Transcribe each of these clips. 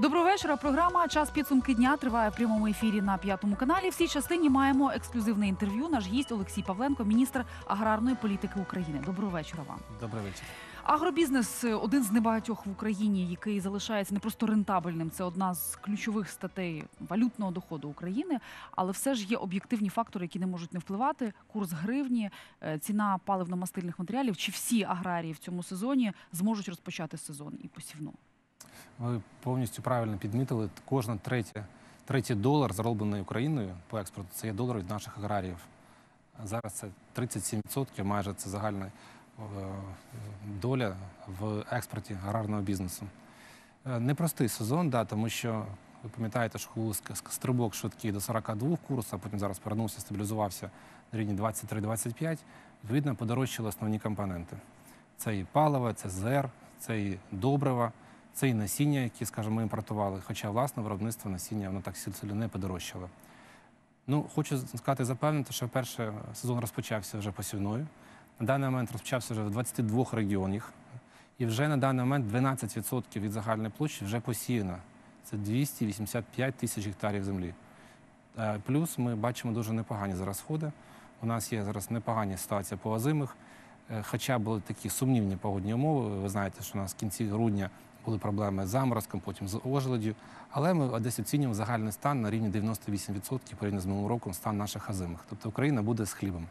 Доброго вечора. Програма Час підсумки дня триває в прямому ефірі на п'ятому каналі. В цій частині маємо ексклюзивне інтерв'ю. Наш гість Олексій Павленко, міністр аграрної політики України. Доброго вечора вам. Добрий вечір. Агробізнес один з небагатьох в Україні, який залишається не просто рентабельним. Це одна з ключових статей валютного доходу України. Але все ж є об'єктивні фактори, які не можуть не впливати. Курс гривні, е, ціна паливно-мастильних матеріалів. Чи всі аграрії в цьому сезоні зможуть розпочати сезон і посівну? Ви повністю правильно підмітили. Кожна третя, третій долар, зароблений Україною по експорту, це є долар від наших аграріїв. Зараз це 37%, майже це загальна е, доля в експорті аграрного бізнесу. Е, Непростий сезон, да, тому що ви пам'ятаєте, що стрибок швидкий до 42 курсу, а потім зараз повернувся, стабілізувався на рівні 23-25. Відповідно, подорожчали основні компоненти. Це і паливо, це ЗР, це і добрива, це і насіння, які, скажімо, ми імпортували. Хоча власне виробництво насіння воно так сильно не подорожчало. Ну, хочу сказати, запевнити, що перший сезон розпочався вже посівною. На даний момент розпочався вже в 22 регіонах. І вже на даний момент 12% від загальної площі вже посіяно. Це 285 тисяч гектарів землі. Е, Плюс ми бачимо дуже непогані зараз сходи. У нас є зараз непогані ситуація по озимих. Е, Хоча були такі сумнівні погодні умови. Ви знаєте, що у нас в кінці грудня були проблеми з заморозком, потім з ожеледю. Але ми десь оцінюємо загальний стан на рівні 98% порівняно з минулим роком стан наших озимих. Тобто Україна буде з хлібом.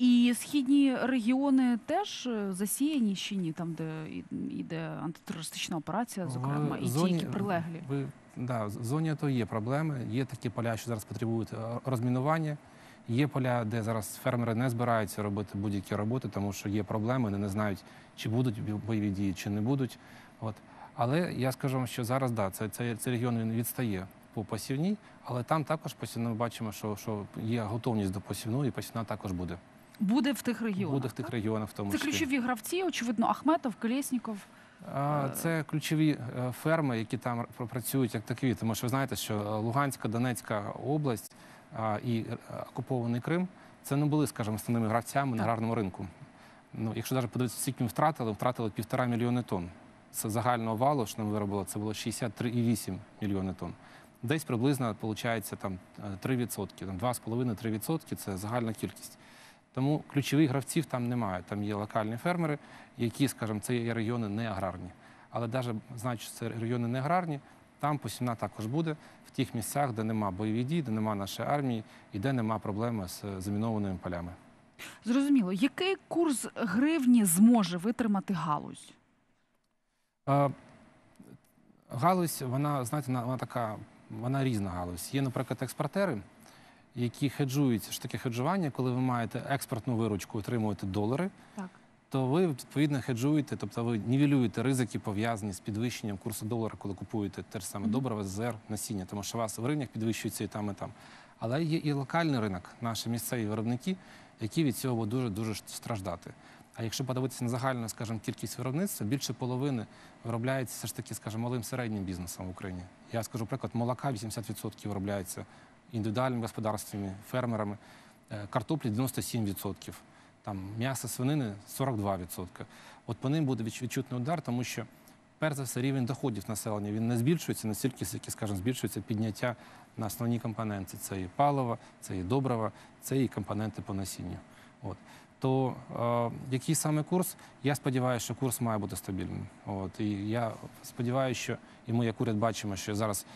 І східні регіони теж е, засіяні чи ні, там, де іде антитерористична операція, зокрема, В і ті, які прилеглі. Ви, да, в зоні АТО є проблеми. Є такі поля, що зараз потребують е, розмінування. Є поля, де зараз фермери не збираються робити будь-які роботи, тому що є проблеми, вони не знають, чи будуть бойові дії, чи не будуть. От. Але я скажу вам, що зараз да, це, це, цей регіон він відстає по посівній, але там також посівно ми бачимо, що, що є готовність до посівної, і посівна також буде. Буде в тих регіонах. буде в тих так? регіонах в тому Це числі. ключові гравці, очевидно, Ахметов, Колєсніков. Це ключові е, ферми, які там працюють як такі. Тому що ви знаєте, що е, Луганська, Донецька область і е, окупований Крим це не були, скажімо, основними гравцями на Так. аграрному ринку. Ну, якщо навіть подивитися, скільки ми втратили, втратили півтора мільйони тонн. Загального валу, що ми виробили, це було 63,8 мільйони тонн. Десь приблизно виходить там е, 3%, там 2,5-3% це загальна кількість. Тому ключових гравців там немає. Там є локальні фермери, які, скажімо, це є регіони не аграрні. Але навіть знаючи, що це регіони не аграрні, там посівна також буде в тих місцях, де нема бойових дій, де нема нашої армії і де нема проблеми з е, замінованими полями. Зрозуміло, який курс гривні зможе витримати галузь? Галузь, вона, знаєте, вона така, вона різна галузь. Є, наприклад, експортери, які хеджують, що таке хеджування, коли ви маєте експортну виручку, отримуєте долари, Так. то ви відповідно хеджуєте, тобто ви нівелюєте ризики, пов'язані з підвищенням курсу долара, коли купуєте те ж саме Мгм. добриво, ЗР, насіння, тому що у вас в гривнях підвищується і там, і там. Але є і локальний ринок, наші місцеві виробники, які від цього будуть дуже дуже страждати. А якщо подивитися на загальну, скажімо, кількість виробництва, більше половини виробляється все ж таки, скажімо, малим середнім бізнесом в Україні. Я скажу приклад, молока 80% виробляється індивідуальними господарствами, фермерами, е, картоплі 97%, там м'ясо свинини 42%. От по ним буде відчутний удар, тому що перш за все рівень доходів населення він не збільшується настільки, скільки, скажімо, збільшується підняття на основні компоненти. Це і паливо, це і добрива, це і компоненти по насінню. От. То е, який саме курс? Я сподіваюся, що курс має бути стабільним. От. І я сподіваюся, що і ми, як уряд, бачимо, що зараз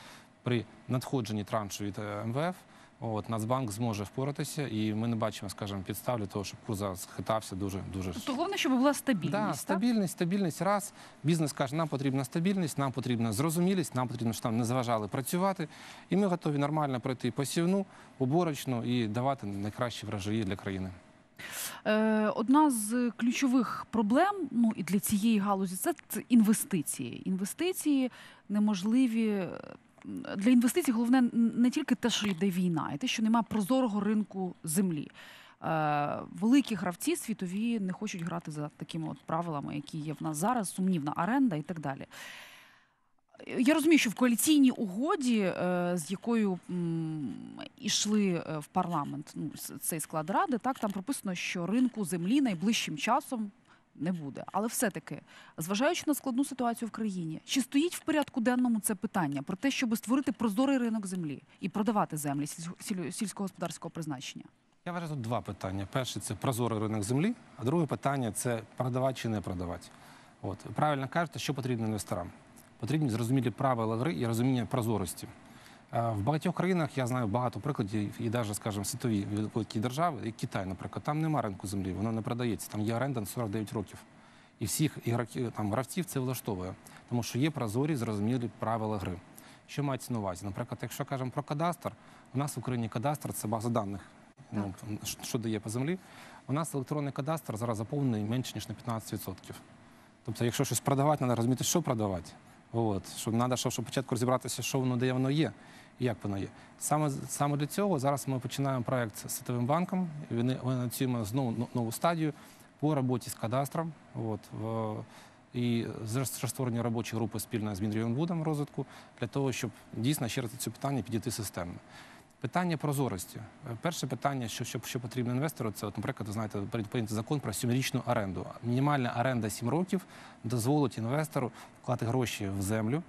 при надходженні траншу від е, МВФ от, Нацбанк зможе впоратися, і ми не бачимо, скажімо, підстав для того, щоб курс зараз хитався дуже дуже Тобто головне, щоб була стабільність. Да, так? стабільність, стабільність. Раз бізнес каже, нам потрібна стабільність, нам потрібна зрозумілість, нам потрібно, щоб нам не заважали працювати. І ми готові нормально пройти посівну, уборочну і давати найкращі врожаї для країни. Е, Одна з ключових проблем ну, і для цієї галузі це, інвестиції. Інвестиції неможливі. е, Для інвестицій головне не тільки те, що йде війна, і те, що немає прозорого ринку землі. Е, великі гравці світові не хочуть грати за такими от правилами, які є в нас зараз, сумнівна оренда і так далі. Я розумію, що в коаліційній угоді, е, з якою м, ішли е, в парламент ну, цей склад ради, так там прописано, що ринку землі найближчим часом Не буде. Але все-таки, зважаючи на складну ситуацію в країні, чи стоїть в порядку денному це питання про те, щоб створити прозорий ринок землі і продавати землі сільсько- сіль- сільськогосподарського призначення? Я вважаю тут два питання. Перше це прозорий ринок землі, а друге питання це продавати чи не продавати. От правильно кажете, що потрібно інвесторам. Потрібні зрозумілі правила гри і розуміння прозорості. Е, В багатьох країнах я знаю багато прикладів, і навіть, скажімо, світові великі держави, як Китай, наприклад, там немає ринку землі, воно не продається, там є оренда на 49 років. І всіх ігроків, там, гравців це влаштовує, тому що є прозорі, зрозумілі правила гри. Що мається на увазі? Наприклад, якщо кажемо про кадастр, у нас в Україні кадастр це база даних, ну, що дає по землі. У нас електронний кадастр зараз заповнений менше, ніж на 15%. Тобто, якщо щось продавати, треба розуміти, що продавати. От, що треба, щоб щоб розібратися, що воно, де воно є і як воно є. Саме, саме для цього зараз ми починаємо проект з Світовим банком. Вони анонсуємо знову нову стадію по роботі з кадастром. От, в, і створення робочої групи спільно з Мінрегіонбудом розвитку для того, щоб дійсно ще раз це питання підійти системно. Питання прозорості. Е, Перше питання, що, що, що потрібно інвестору, це, от, наприклад, ви знаєте, прийняти закон про сімрічну оренду. Мінімальна оренда 7 років дозволить інвестору вкладати гроші в землю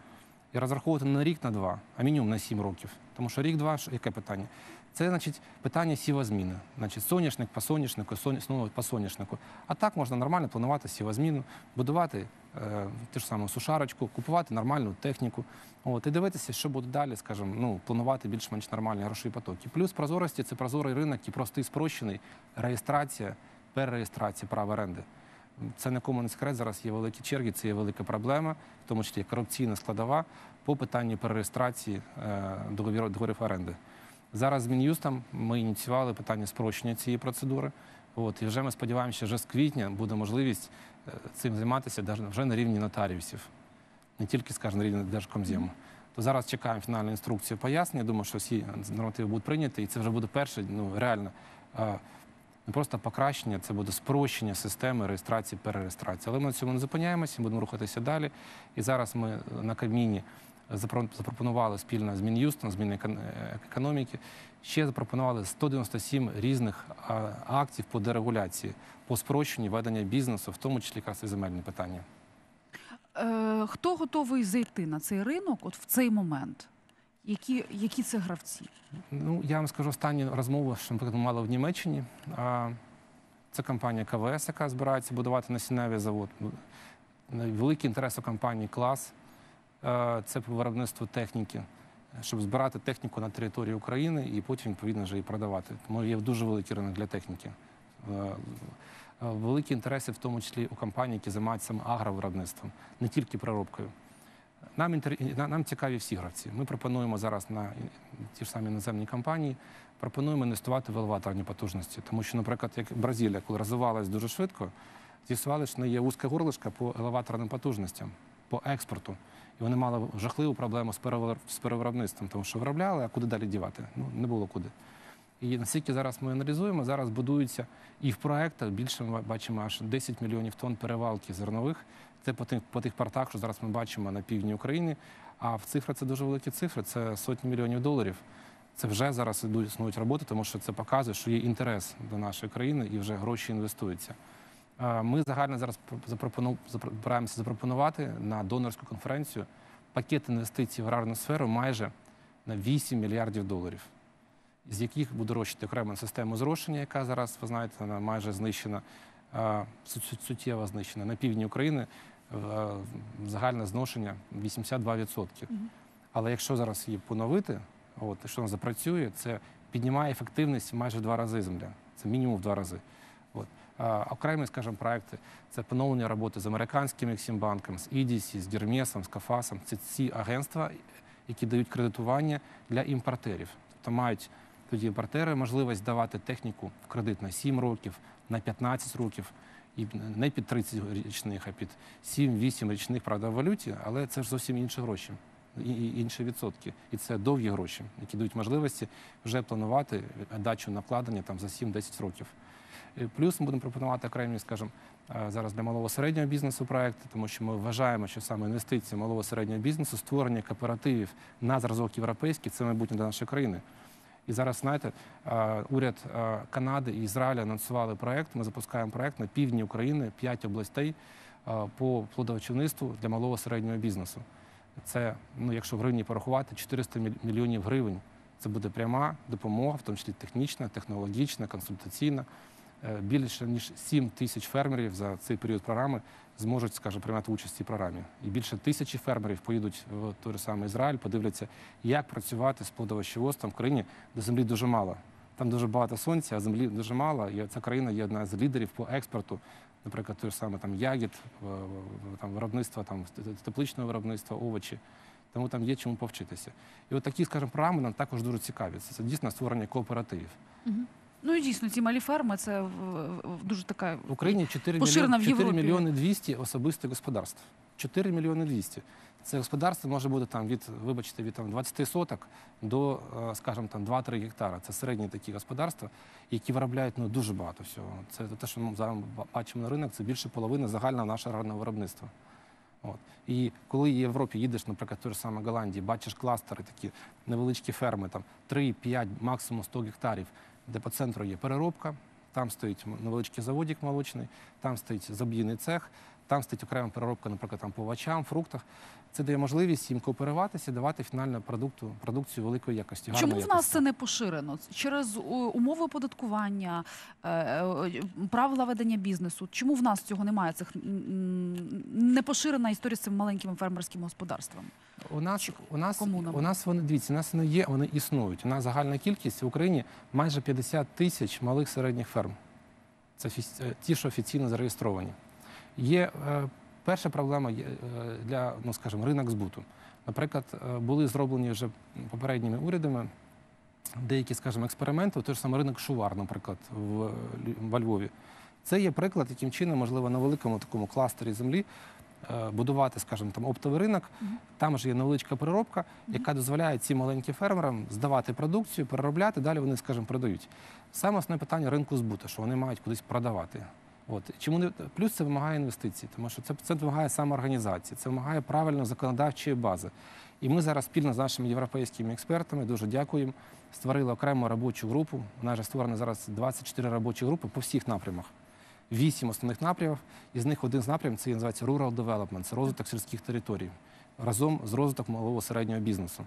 і розраховувати не на рік, на два, а мінімум на 7 років. Тому що рік-два, яке питання? Це значить питання сівозміни. Значить, соняшник по соняшнику, соня- ну, по соняшнику. А так можна нормально планувати сівозміну, будувати е, ту ж саму сушарочку, купувати нормальну техніку. От, і дивитися, що буде далі, скажімо, ну, планувати більш-менш нормальні грошові потоки. Плюс прозорості це прозорий ринок і простий спрощений реєстрація, перереєстрація права оренди. Це нікому не секрет. Зараз є великі черги, це є велика проблема, в тому числі корупційна складова по питанні перереєстрації е, договорів оренди. Зараз з Мін'юстом ми ініціювали питання спрощення цієї процедури. От, і вже ми сподіваємося, що вже з квітня буде можливість е, цим займатися вже на рівні нотаріусів, не тільки, скажімо, на рівні Держкомзему. То зараз чекаємо фінальну інструкцію пояснення. Думаю, що всі нормативи будуть прийняті, і це вже буде перше, ну реально е, не просто покращення, це буде спрощення системи реєстрації, перереєстрації. Але ми на цьому не зупиняємося, будемо рухатися далі. І зараз ми на Кабміні запро- запропонували спільно з Мін'юстом, з Мінекономіки, ще запропонували 197 різних актів по дерегуляції, по спрощенню ведення бізнесу, в тому числі якраз і земельні питання. Е, хто готовий зайти на цей ринок от в цей момент? Які, які це гравці? Ну, я вам скажу останню розмову, що ми мали в Німеччині. Це компанія КВС, яка збирається будувати насінневий завод. Великий інтерес у компанії клас. Е, Це по виробництву техніки, щоб збирати техніку на території України і потім, відповідно, вже і продавати. Тому є дуже великий ринок для техніки. Е, е, Великі інтереси, в тому числі у компаній, які займаються агровиробництвом, не тільки переробкою. Нам, інтер- нам цікаві всі гравці. Ми пропонуємо зараз на ті ж самі іноземні компанії, пропонуємо інвестувати в елеваторні потужності. Тому що, наприклад, як Бразилія, коли розвивалась дуже швидко, з'ясували, що не є вузька горлишка по елеваторним потужностям, по експорту. І вони мали жахливу проблему з перевиробництвом, тому що виробляли, а куди далі дівати? Ну, не було куди. І наскільки зараз ми аналізуємо, зараз будуються і в проектах більше ми бачимо аж 10 мільйонів тонн перевалки зернових. Це по тих, по тих портах, що зараз ми бачимо на півдні України. А в цифри це дуже великі цифри, це сотні мільйонів доларів. Це вже зараз існують роботи, тому що це показує, що є інтерес до нашої країни і вже гроші інвестуються. Е, Ми загально зараз збираємося запропонувати на донорську конференцію пакет інвестицій в аграрну сферу майже на 8 мільярдів доларів, з яких буде розчити окрема система зрошення, яка зараз, ви знаєте, вона майже знищена, е, су- су- суттєво знищена. На півдні України е, загальне зношення 82%. Мгм. Але якщо зараз її поновити, от, якщо вона запрацює, це піднімає ефективність майже в два рази земля. Це мінімум в два рази. От. Окремі, скажімо, проекти це поновлення роботи з американським Ексімбанком, з ІДІСі, з Дірмєсом, з Кафасом. Це ці агентства, які дають кредитування для імпортерів. Тобто мають тоді імпортери можливість давати техніку в кредит на 7 років, на 15 років. І не під 30 річних, а під 7-8 річних, правда, в валюті, але це ж зовсім інші гроші, інші відсотки. І це довгі гроші, які дають можливості вже планувати дачу накладення там за 7-10 років. Плюс ми будемо пропонувати окремі, скажімо, е, зараз для малого середнього бізнесу проекти, тому що ми вважаємо, що саме інвестиції малого середнього бізнесу, створення кооперативів на зразок європейський це майбутнє для нашої країни. І зараз, знаєте, е, уряд е, Канади і Ізраїля анонсували проект. Ми запускаємо проект на півдні України, п'ять областей по плодовочівництву для малого середнього бізнесу. Це, ну, якщо в гривні порахувати, 400 мільйонів гривень. Це буде пряма допомога, в тому числі технічна, технологічна, консультаційна. Е, Більше ніж 7 тисяч фермерів за цей період програми зможуть, скажімо, приймати участь в цій програмі. І більше тисячі фермерів поїдуть в той же самий Ізраїль, подивляться, як працювати з плодовощоводством в країні, де землі дуже мало. Там дуже багато сонця, а землі дуже мало. І ця країна є одна з лідерів по експорту. Наприклад, той ж саме там ягід, в- там виробництва, там тепличного виробництва, овочі. Тому там є чому повчитися. І от такі, скажімо, програми нам також дуже цікаві. Це, це дійсно створення кооперативів. Ну і дійсно, ці малі ферми це в- в- дуже така В Україні 4 Поширена мільйони, в 4 Європі. мільйони 200 особистих господарств. 4 мільйони 200. Це господарство може бути там від, вибачте, від там 20 соток до, е, скажімо, там 2-3 гектара. Це середні такі господарства, які виробляють ну, дуже багато всього. Це те, що ми зараз ба- бачимо на ринок, це більше половини загального нашого аграрного виробництва. От. І коли в Європі їдеш, наприклад, той ж саме Голландії, бачиш кластери, такі невеличкі ферми, там 3-5, максимум 100 гектарів, де по центру є переробка, там стоїть невеличкий заводик молочний, там стоїть заб'їний цех, там стоїть окрема переробка, наприклад, там по овочам, фруктах. Це дає можливість їм кооперуватися, давати фінальну продукту, продукцію великої якості. Чому в нас якості. це не поширено? Через умови оподаткування, е, е, правила ведення бізнесу. Чому в нас цього немає? Цих не поширена історія з цими маленькими фермерськими господарствами. У нас, у нас, у нас вони дивіться, у нас вони є, вони існують. У нас загальна кількість в Україні майже 50 тисяч малих середніх ферм. Це е, ті, що офіційно зареєстровані. Є е, перша проблема е, для, ну скажімо, ринок збуту. Наприклад, е, були зроблені вже попередніми урядами деякі, скажімо, експерименти, той ж самий ринок Шувар, наприклад, в, во Львові. Це є приклад, яким чином, можливо, на великому такому кластері землі будувати, скажімо, там оптовий ринок. Мгм. Там ж є невеличка переробка, яка дозволяє цим маленьким фермерам здавати продукцію, переробляти, далі вони, скажімо, продають. Саме основне питання ринку збуту, що вони мають кудись продавати. От чому не плюс це вимагає інвестицій, тому що це, це вимагає самоорганізації, це вимагає правильної законодавчої бази. І ми зараз спільно з нашими європейськими експертами дуже дякуємо. Створили окрему робочу групу. Нас вже створено зараз 24 робочі групи по всіх напрямах. Вісім основних напрямів. Із них один з напрямів це називається Rural Development, це розвиток сільських територій разом з розвитком малого середнього бізнесу.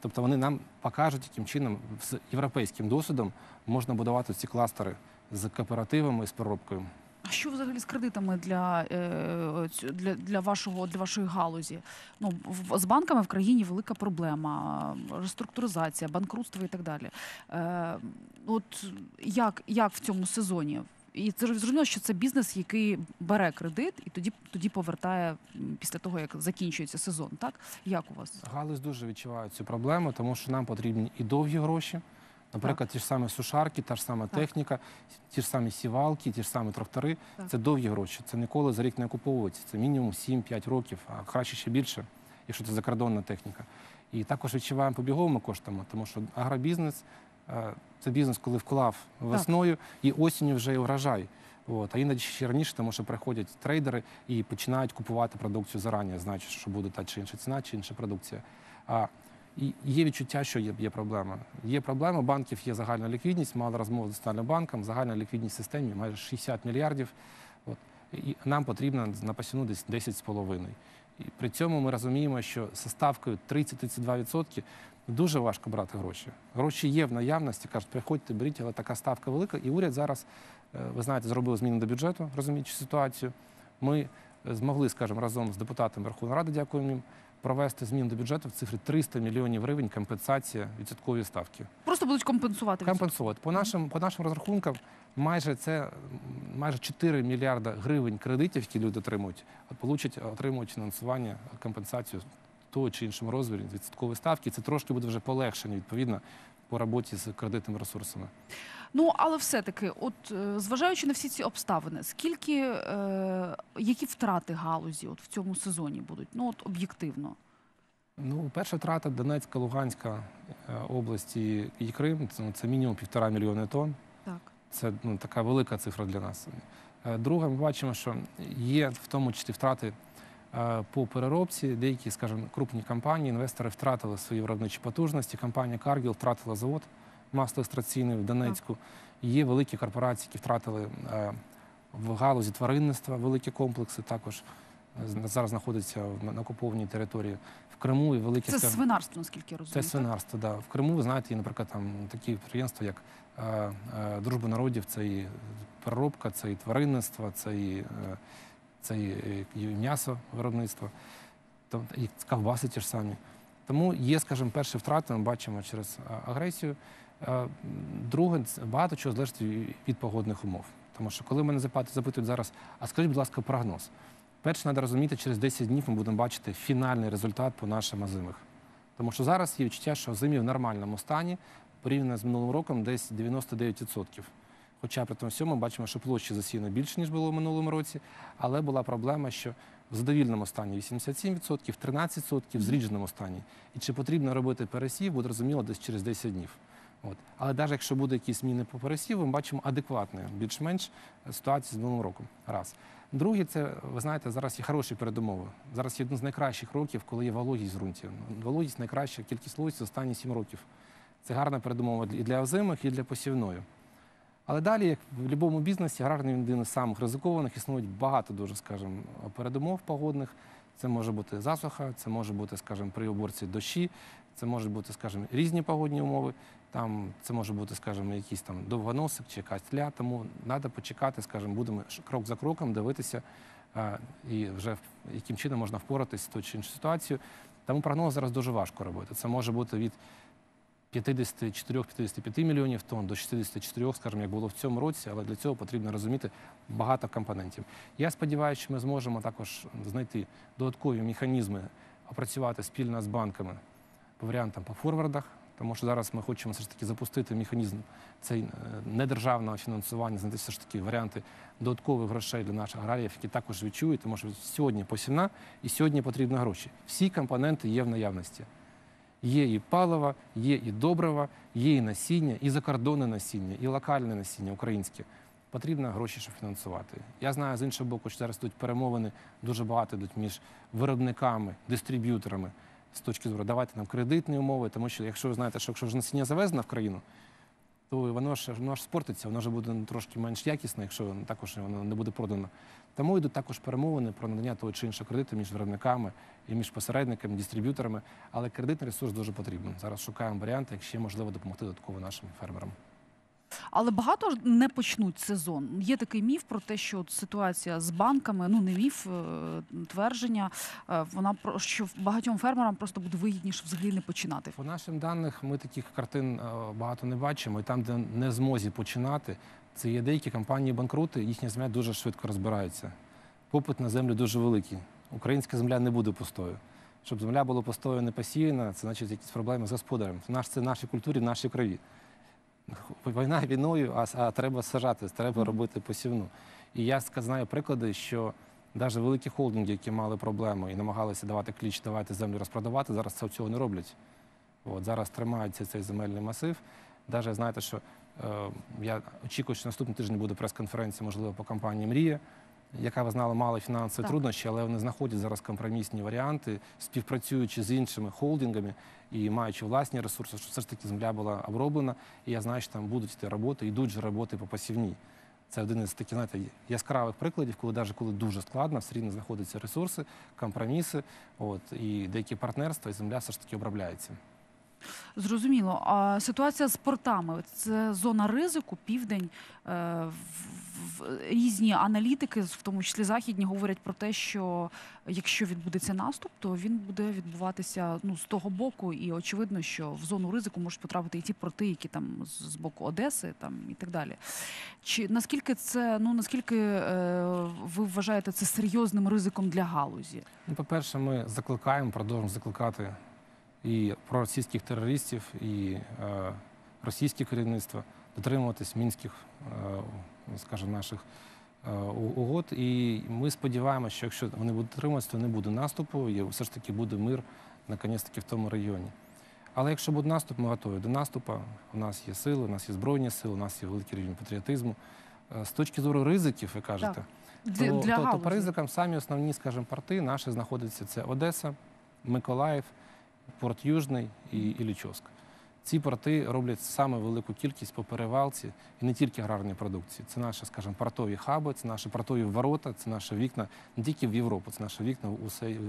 Тобто вони нам покажуть, яким чином з європейським досвідом можна будувати ці кластери з кооперативами і з переробкою. А що взагалі з кредитами для, е, для, для, вашого, для вашої галузі? Ну, з банками в країні велика проблема, реструктуризація, банкрутство і так далі. Е, от як, як в цьому сезоні? І це зрозуміло, що це бізнес, який бере кредит і тоді, тоді повертає після того, як закінчується сезон. Так? Як у вас? Галузь дуже відчуває цю проблему, тому що нам потрібні і довгі гроші. Наприклад, ті ж самі сушарки, та ж сама техніка, ті ж самі сівалки, ті ж самі трактори. Це довгі гроші. Це ніколи за рік не окуповується. Це мінімум 7-5 років, а краще ще більше, якщо це закордонна техніка. І також відчуваємо по біговими коштами, тому що агробізнес е, це бізнес, коли вклав весною і осінню вже і врожай. От. А іноді ще раніше, тому що приходять трейдери і починають купувати продукцію зарані, знаючи, що буде та чи інша ціна, чи інша продукція. А є відчуття, що є, є проблема. Є проблема, банків є загальна ліквідність, мала розмова з Національним банком, загальна ліквідність в системі майже 60 мільярдів. От. І нам потрібно на посівну десь 10,5. І при цьому ми розуміємо, що зі ставкою 30-32% дуже важко брати гроші. Гроші є в наявності, кажуть, приходьте, беріть, але така ставка велика. І уряд зараз, е, ви знаєте, зробив зміни до бюджету, розуміючи ситуацію. Ми е, змогли, скажімо, разом з депутатами Верховної Ради, дякуємо їм, провести зміни до бюджету в цифрі 300 мільйонів гривень компенсація відсоткової ставки. Просто будуть компенсувати. Компенсувати. По нашим, по нашим розрахункам, майже це майже 4 мільярда гривень кредитів, які люди отримують, получать, отримують фінансування, компенсацію того чи іншому розмірі відсоткової ставки. Це трошки буде вже полегшення відповідно по роботі з кредитними ресурсами. Ну, але все-таки, от е, зважаючи на всі ці обставини, скільки, е, які втрати галузі от в цьому сезоні будуть? Ну, от об'єктивно. Ну, перша втрата Донецька, Луганська е, області і Крим це, ну, це мінімум півтора мільйони тонн. Так. Це ну, така велика цифра для нас. Е, Друге, ми бачимо, що є в тому числі втрати по переробці. Деякі, скажімо, крупні компанії, інвестори втратили свої виробничі потужності. Компанія Cargill втратила завод маслоекстраційний в Донецьку. Є великі корпорації, які втратили е, в галузі тваринництва великі комплекси. Також е, зараз знаходяться на окупованій території. В Криму і великі Це свинарство, наскільки я це розумію. так? свинарство, да. В Криму, ви знаєте, є, наприклад, там такі підприємства, як е, е, Дружба народів, це і переробка, це і тваринництво, це і, е, це і, е, м'ясо виробництво, і ковбаси ті ж самі. Тому є, скажімо, перші втрати, ми бачимо через агресію. Друге, багато чого залежить від погодних умов. Тому що коли мене запитують зараз, а скажіть, будь ласка, прогноз. Перше, треба розуміти, через 10 днів ми будемо бачити фінальний результат по нашим озимих. Тому що зараз є відчуття, що зимі в нормальному стані, порівняно з минулим роком, десь 99%. Хоча при тому всьому ми бачимо, що площі засіяно більше, ніж було в минулому році, але була проблема, що в задовільному стані 87%, 13% в зрідженому стані. І чи потрібно робити пересів, буде зрозуміло десь через 10 днів. От. Але навіть якщо буде якісь зміни по пересіву, ми бачимо адекватну, більш-менш ситуацію з минулим роком. Раз. Друге, це ви знаєте, зараз є хороші передумови. Зараз є один з найкращих років, коли є вологість в ґрунті. Вологість найкраща кількість вологості за останні 7 років. Це гарна передумова і для озимих, і для посівної. Але далі, як в будь-якому бізнесі, аграрний він один із самих ризикованих, існують багато дуже, скажімо, передумов погодних. Це може бути засуха, це може бути, скажімо, при уборці дощі, це може бути, скажімо, різні погодні умови. Там це може бути, скажімо, якийсь там довгоносик чи якась тля. Тому треба почекати, скажімо, будемо крок за кроком дивитися а, і вже яким чином можна впоратися з тою чи іншою ситуацією. Тому прогноз зараз дуже важко робити. Це може бути від 54-55 мільйонів тонн до 64, скажімо, як було в цьому році, але для цього потрібно розуміти багато компонентів. Я сподіваюся, що ми зможемо також знайти додаткові механізми, опрацювати спільно з банками по варіантам по форвардах, тому що зараз ми хочемо все ж таки запустити механізм цей е, недержавного фінансування, знайти все ж таки варіанти додаткових грошей для наших аграріїв, які також відчують, тому що сьогодні посівна і сьогодні потрібні гроші. Всі компоненти є в наявності. Є і палива, є і добрива, є і насіння, і закордонне насіння, і локальне насіння українське. Потрібно гроші, щоб фінансувати. Я знаю з іншого боку, що зараз тут перемовини дуже багато йдуть між виробниками, дистриб'юторами з точки зору давайте нам кредитні умови, тому що якщо ви знаєте, що якщо ж насіння завезено в країну, то воно ж воно ж спортиться, воно ж буде трошки менш якісно, якщо також воно не буде продано. Тому йдуть також перемовини про надання того чи іншого кредиту між виробниками і між посередниками, дистриб'юторами. Але кредитний ресурс дуже потрібен. Зараз шукаємо варіанти, як ще можливо допомогти додатково нашим фермерам. Але багато не почнуть сезон. Є такий міф про те, що от ситуація з банками, ну не міф, е, твердження, е, вона про що багатьом фермерам просто буде вигідніше взагалі не починати. По нашим даних, ми таких картин е, багато не бачимо. І там, де не змозі починати, це є деякі компанії банкрути, їхня земля дуже швидко розбирається. Попит на землю дуже великий. Українська земля не буде пустою. Щоб земля була пустою не посіяна, це значить якісь проблеми з господарем. Це наш це в нашій культурі, в нашій крові. Війна війною, а, а треба сажати, треба робити посівну. І я знаю приклади, що навіть великі холдинги, які мали проблеми і намагалися давати кліч, давати землю розпродавати, зараз це цього не роблять. От, зараз тримається цей земельний масив. Навіть знаєте, що е, я очікую, що наступний тиждень буде прес-конференція, можливо, по компанії Мрія, яка ви знали, мала фінансові Так. труднощі, але вони знаходять зараз компромісні варіанти, співпрацюючи з іншими холдингами і маючи власні ресурси, щоб все ж таки земля була оброблена. І я знаю, що там будуть йти роботи, йдуть же роботи по посівній. Це один із таких знаєте, яскравих прикладів, коли навіть коли дуже складно, все рівно знаходяться ресурси, компроміси, от і деякі партнерства, і земля все ж таки обробляється. Зрозуміло. А ситуація з портами це зона ризику, південь. Е, Різні аналітики, в тому числі західні, говорять про те, що якщо відбудеться наступ, то він буде відбуватися ну з того боку, і очевидно, що в зону ризику можуть потрапити і ті порти, які там з боку Одеси, там і так далі. Чи наскільки це ну наскільки е, ви вважаєте це серйозним ризиком для галузі? Ну, по-перше, ми закликаємо, продовжуємо закликати і проросійських терористів, і е, російське керівництво дотримуватись мінських, е, скажімо, наших е, угод. І ми сподіваємося, що якщо вони будуть дотримуватися, то не буде наступу, і все ж таки буде мир наконець-таки в тому районі. Але якщо буде наступ, ми готові до наступу. У нас є сили, у нас є збройні сили, у нас є великий рівень патріотизму. Е, З точки зору ризиків, ви кажете, Для, то, для то, то по ризикам самі основні, скажімо, порти наші знаходяться це Одеса, Миколаїв, Порт Южний і Іллічовськ. Ці порти роблять саме велику кількість по перевалці і не тільки аграрної продукції. Це наші, скажімо, портові хаби, це наші портові ворота, це наші вікна не тільки в Європу, це наші вікна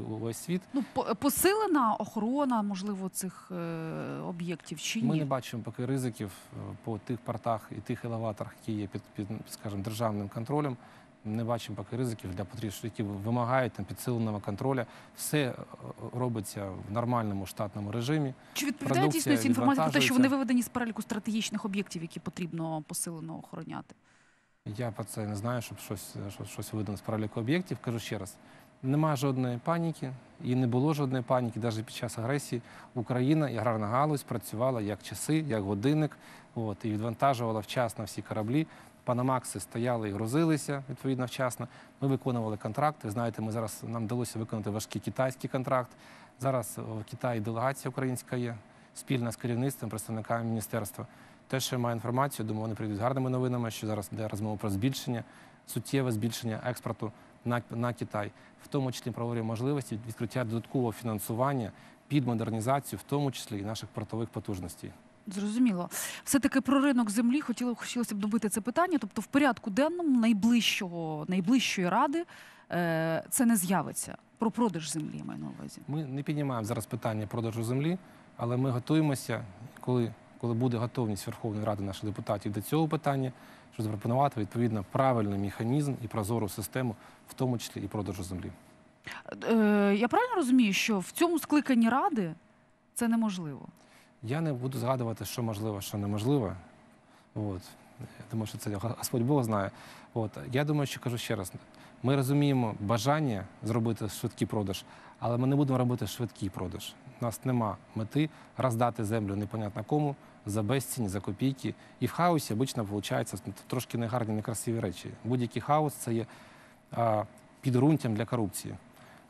у весь світ. Ну, посилена охорона, можливо, цих е, об'єктів чи ні? Ми не бачимо поки ризиків е, по тих портах і тих елеваторах, які є під, під скажімо, державним контролем. Не бачимо поки ризиків для потріб, які вимагають там, підсиленого контролю. Все е, робиться в нормальному штатному режимі. Чи відповідає дійсності інформація про те, що вони виведені з переліку стратегічних об'єктів, які потрібно посилено охороняти? Я про це не знаю, щоб щось, щось, видано з переліку об'єктів. Кажу ще раз: нема жодної паніки, і не було жодної паніки. Навіть під час агресії Україна і аграрна галузь працювала як часи, як годинник, от, і відвантажувала вчасно всі кораблі. Панамакси стояли і грузилися відповідно вчасно. Ми виконували контракти. Знаєте, ми зараз нам вдалося виконати важкий китайський контракт. Зараз в Китаї делегація українська є спільна з керівництвом, представниками міністерства. Те, що я маю інформацію, думаю, вони прийдуть з гарними новинами, що зараз йде розмова про збільшення, суттєве збільшення експорту на, на Китай, в тому числі правові можливості відкриття додаткового фінансування під модернізацію, в тому числі і наших портових потужностей. Зрозуміло. Все-таки про ринок землі хотіло, хотілося б добити це питання. Тобто, в порядку денному найближчого, найближчої ради е, це не з'явиться. Про продаж землі маю на увазі. Ми не піднімаємо зараз питання продажу землі, але ми готуємося, коли, коли буде готовність Верховної Ради наших депутатів до цього питання, щоб запропонувати відповідно правильний механізм і прозору систему, в тому числі і продажу землі. Е, я правильно розумію, що в цьому скликанні ради це неможливо? Я не буду згадувати, що можливо, що неможливо. От. Я думаю, що це Господь Бог знає. От. Я думаю, що кажу ще раз: ми розуміємо бажання зробити швидкий продаж, але ми не будемо робити швидкий продаж. У нас нема мети роздати землю непонятно кому за безцінь, за копійки. І в хаосі обично виходить трошки негарні, некрасиві речі. Будь-який хаос це є а, підґрунтям для корупції.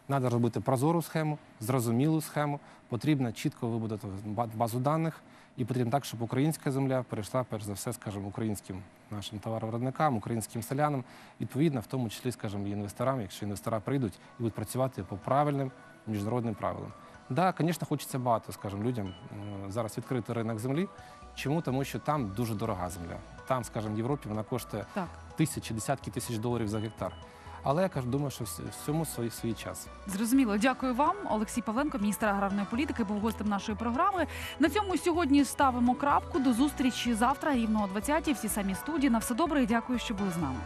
Треба робити прозору схему, зрозумілу схему. Потрібно чітко вибудувати базу даних, і потрібно так, щоб українська земля перейшла, перш за все, скажімо, українським нашим товаровиробникам, українським селянам, відповідно, в тому числі, скажімо, і інвесторам, якщо інвестора прийдуть і будуть працювати по правильним міжнародним правилам. Да, звісно, хочеться багато, скажімо, людям зараз відкрити ринок землі. Чому? Тому що там дуже дорога земля. Там, скажімо, в Європі вона коштує Так. тисячі, десятки тисяч доларів за гектар. Але я кажу, думаю, що вс- всьому свій, свій час. Зрозуміло, дякую вам. Олексій Павленко, міністр аграрної політики, був гостем нашої програми. На цьому сьогодні ставимо крапку. До зустрічі завтра, рівно о 20-й, всі самі студії. На все добре і дякую, що були з нами.